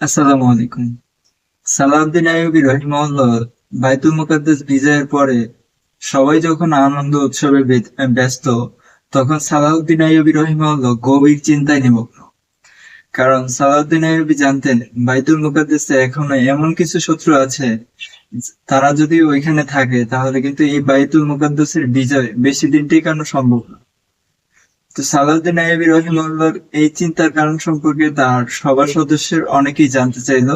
আসসালামু আলাইকুম। সালাউদ্দিন আইয়ুবী রহিমাহুল্লাহ বাইতুল মুকাদ্দাস বিজয়ের পরে সবাই যখন আনন্দ উৎসবে ব্যস্ত, তখন সালাউদ্দিন আইয়ুবী রহিমাহুল্লাহ গভীর চিন্তায় নিমগ্ন। কারণ সালাউদ্দিন আইয়ুবী জানতেন, বাইতুল মুকাদ্দাসে এখনও এমন কিছু শত্রু আছে, তারা যদি ওইখানে থাকে, তাহলে কিন্তু এই বাইতুল মুকাদ্দাসের বিজয় বেশি দিন টেকানো সম্ভব না। তো সালাউদ্দিন আইয়ুবী রহিমাহুল্লাহর এই চিন্তার কারণ সম্পর্কে তার সবার সদস্যের অনেকেই জানতে চাইলো।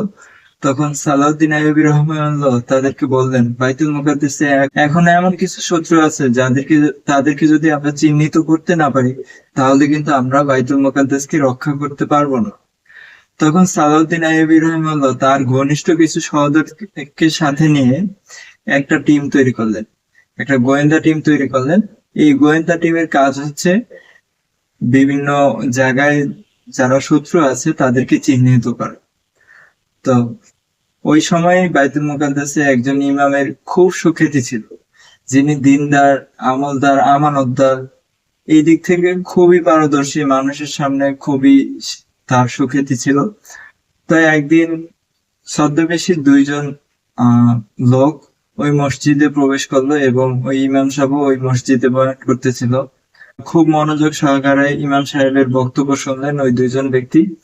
তখন সালাউদ্দিন আইয়ুবী রহমানুল্লাহ তাদেরকে বললেন বাইতুল মুকাদ্দাসে এখন এমন কিছু শত্রু আছে যাদেরকে তাদেরকে যদি আমরা চিহ্নিত করতে না পারি তাহলে কিন্তু আমরা বাইতুল মুকাদ্দাসকে রক্ষা করতে পারব না। তখন সালাউদ্দিন আইয়ুবী রহমানুল্লাহ তার ঘনিষ্ঠ কিছু সহোদরকে সাথে নিয়ে একটা টিম তৈরি করলেন। একটা গোয়েন্দা টিম তৈরি করলেন। এই গোয়েন্দা টিমের কাজ হচ্ছে বিভিন্ন জায়গায় যারা শত্রু আছে তাদেরকে চিহ্নিত করা। তো ওই সময় বাইতুল মুকাদ্দাসে একজন ইমামের খুব সুখ্যাতি ছিল, যিনি দিনদার, আমলদার, আমানতদার, এই দিক থেকে খুবই পারদর্শী, মানুষের সামনে খুবই তার সুখ্যাতি ছিল। তাই একদিন ছদ্মবেশী দুইজন লোক ওই মসজিদে প্রবেশ করল এবং ওই ইমাম সাহেব ওই মসজিদে বয়ান করতেছিল। খুব মনোযোগ সহকারে ইমাম সাহেবের বক্তব্য শুনলেন ওই দুইজন ব্যক্তি।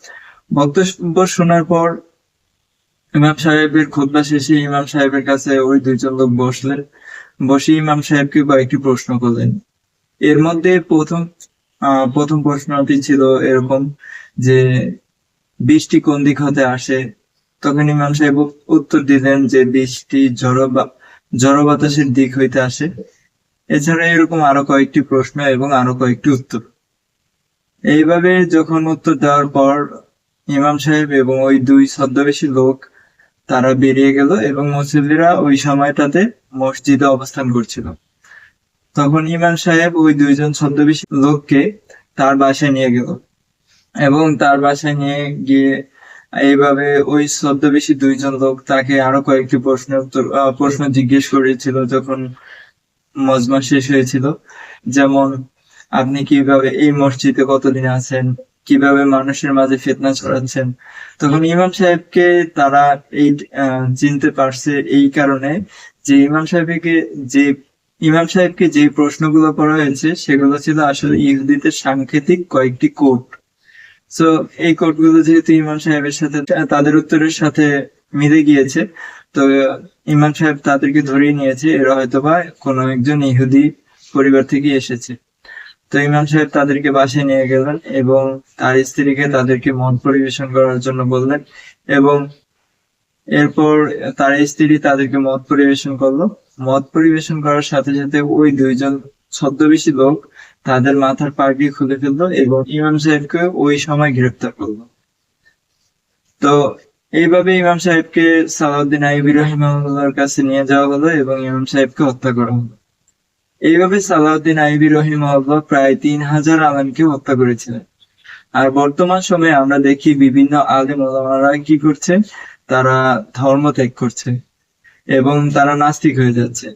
বক্তব্য শোনার পর ইমাম সাহেবের খুতবা শেষে ইমাম সাহেবের কাছে ওই দুইজন লোক বসলেন। বসে ইমাম সাহেবকে কয়েকটি প্রশ্ন করলেন। এর মধ্যে প্রথম প্রথম প্রশ্নটি ছিল এরকম যে, বৃষ্টি কোন দিক হতে আসে? তখন ইমাম সাহেব উত্তর দিলেন যে, বৃষ্টি বা- ঝড় বাতাসের দিক হইতে আসে। এছাড়া এরকম আরও কয়েকটি প্রশ্ন এবং আরও কয়েকটি উত্তর। এইভাবে যখন উত্তর দেওয়ার পর ইমাম সাহেব এবং ওই দুই ছদ্মবেশী লোক, তারা বেরিয়ে গেল এবং মুসল্লিরা ওই সময়টাতে মসজিদে অবস্থান করছিল। তখন ইমাম সাহেব ওই দুইজন ছদ্মবেশী লোককে তার বাসায় নিয়ে গেল এবং তার বাসায় নিয়ে গিয়ে এইভাবে ওই ছদ্মবেশী দুইজন লোক তাকে আরও কয়েকটি প্রশ্ন উত্তর প্রশ্ন জিজ্ঞেস করেছিল যখন মজমা শেষ হয়েছিল। যেমন, আপনি কীভাবে এই মসজিদে কতদিন আছেন? কীভাবে মানুষের মাঝে ফিতনা ছড়াচ্ছেন? তখন ইমাম সাহেবকে তারা এই চিনতে পারছে এই কারণে যে ইমাম সাহেবকে যে, ইমাম সাহেবকে যে প্রশ্নগুলো করা হয়েছে, সেগুলো ছিল আসলে ইহুদিদের সাংকেতিক কয়েকটি কোড। সো এই কোডগুলো যেহেতু ইমাম সাহেবের সাথে, তাদের উত্তরের সাথে মিলে গিয়েছে তো ইমাম সাহেব তাদেরকে ধরিয়ে নিয়েছে, এরা হয়তোবা কোনো একজন ইহুদি পরিবার থেকে এসেছে। তো ইমাম সাহেব তাদেরকে বাসায় নিয়ে গেলেন এবং তার স্ত্রীকে তাদেরকে মদ পরিবেশন করার জন্য বললেন এবং এরপর তার স্ত্রী তাদেরকে মদ পরিবেশন করল। মদ পরিবেশন করার সাথে সাথে ওই দুইজন ছদ্মবেশী লোক তাদের মাথার পাগড়ি খুলে ফেলল এবং ইমাম সাহেবকে ওই সময় গ্রেফতার করল। তো এইভাবে ইমাম সাহেবকে সালাউদ্দিন আইবি রহিমার কাছে নিয়ে যাওয়া হলো এবং ইমাম সাহেবকে হত্যা করা হলো। এইভাবে সালাউদ্দিন আইবি রহিমাল্লাহ প্রায় তিন হাজার আলেমকে হত্যা করেছিলেন। আর বর্তমান সময়ে আমরা দেখি বিভিন্ন আলেম ওলামারা কি করছে? তারা ধর্ম ত্যাগ করছে এবং তারা নাস্তিক হয়ে যাচ্ছে।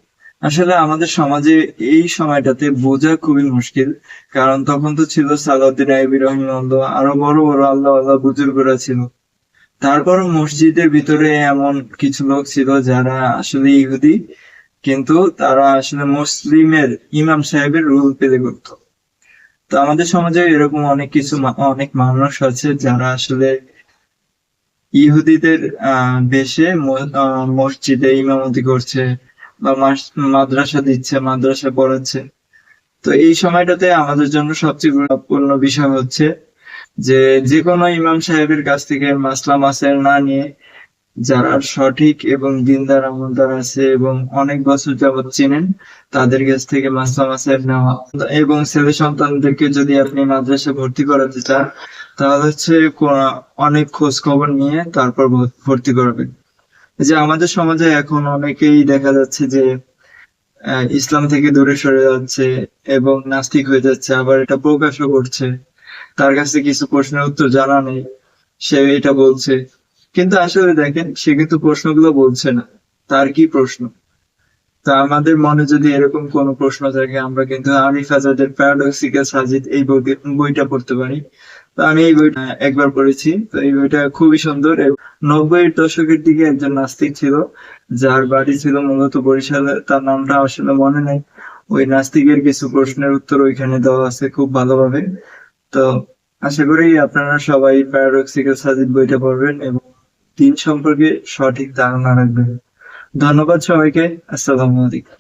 আসলে আমাদের সমাজে এই সময়টাতে বোঝা খুবই মুশকিল, কারণ তখন তো ছিল সালাউদ্দিন আইবি রহিমাল্লাহ আরও বড় বড় আল্লাহ আল্লাহ বুজুর্গরা ছিল। তারপরও মসজিদের ভিতরে এমন কিছু লোক ছিল যারা আসলে ইহুদি, কিন্তু তারা আসলে মুসলিমের ইমাম সাহেবের রুল পেলে করত। তো আমাদের সমাজে এরকম অনেক কিছু অনেক মানুষ আছে যারা আসলে ইহুদিদের বেশে মসজিদে ইমামতি করছে বা মাদ্রাসা দিচ্ছে, মাদ্রাসা পড়াচ্ছে। তো এই সময়টাতে আমাদের জন্য সবচেয়ে গুরুত্বপূর্ণ বিষয় হচ্ছে যে যে কোনো ইমাম সাহেবের কাছ থেকে মাসলা মাসের না নিয়ে যারা সঠিক এবং দিনদার আমলদার আছে এবং অনেক বছর যাবত চিনেন, তাদের কাছ থেকে মাসলা মাসের নেওয়া। এবং ছেলে সন্তানদেরকে যদি আপনি মাদ্রাসা ভর্তি করাতে চান, তাহলে হচ্ছে অনেক খোঁজ খবর নিয়ে তারপর ভর- ভর্তি করবেন। যে আমাদের সমাজে এখন অনেকেই দেখা যাচ্ছে যে ইসলাম থেকে দূরে সরে যাচ্ছে এবং নাস্তিক হয়ে যাচ্ছে, আবার এটা প্রকাশও করছে। তার কাছে কিছু প্রশ্নের উত্তর জানা নেই। সে এটা বলছে। কিন্তু আসলে দেখেন, সে কিন্তু প্রশ্নগুলো বলছে না। তার কি প্রশ্ন? তা আমাদের মনে যদি এরকম কোনো প্রশ্ন থাকে, আমরা কিন্তু আরিফ আজাদের প্যারাডক্সিক্যাল সাজিদ এই বইটা পড়তে পারি। তো আমি এই বইটা একবার পড়েছি। তো এই বইটা খুবই সুন্দর। এবং নব্বইয়ের দশকের দিকে একজন নাস্তিক ছিল, যার বাড়ি ছিল মূলত বরিশালে। তার নামটা আসলে মনে নেই। ওই নাস্তিকের কিছু প্রশ্নের উত্তর ওইখানে দেওয়া আছে খুব ভালোভাবে। তো আশা করি আপনারা সবাই প্যারাডক্সিক্যাল সাজিদ বইটা পড়বেন এবং দিন সম্পর্কে সঠিক ধারণা রাখবেন। ধন্যবাদ সবাইকে। আসসালামু আলাইকুম।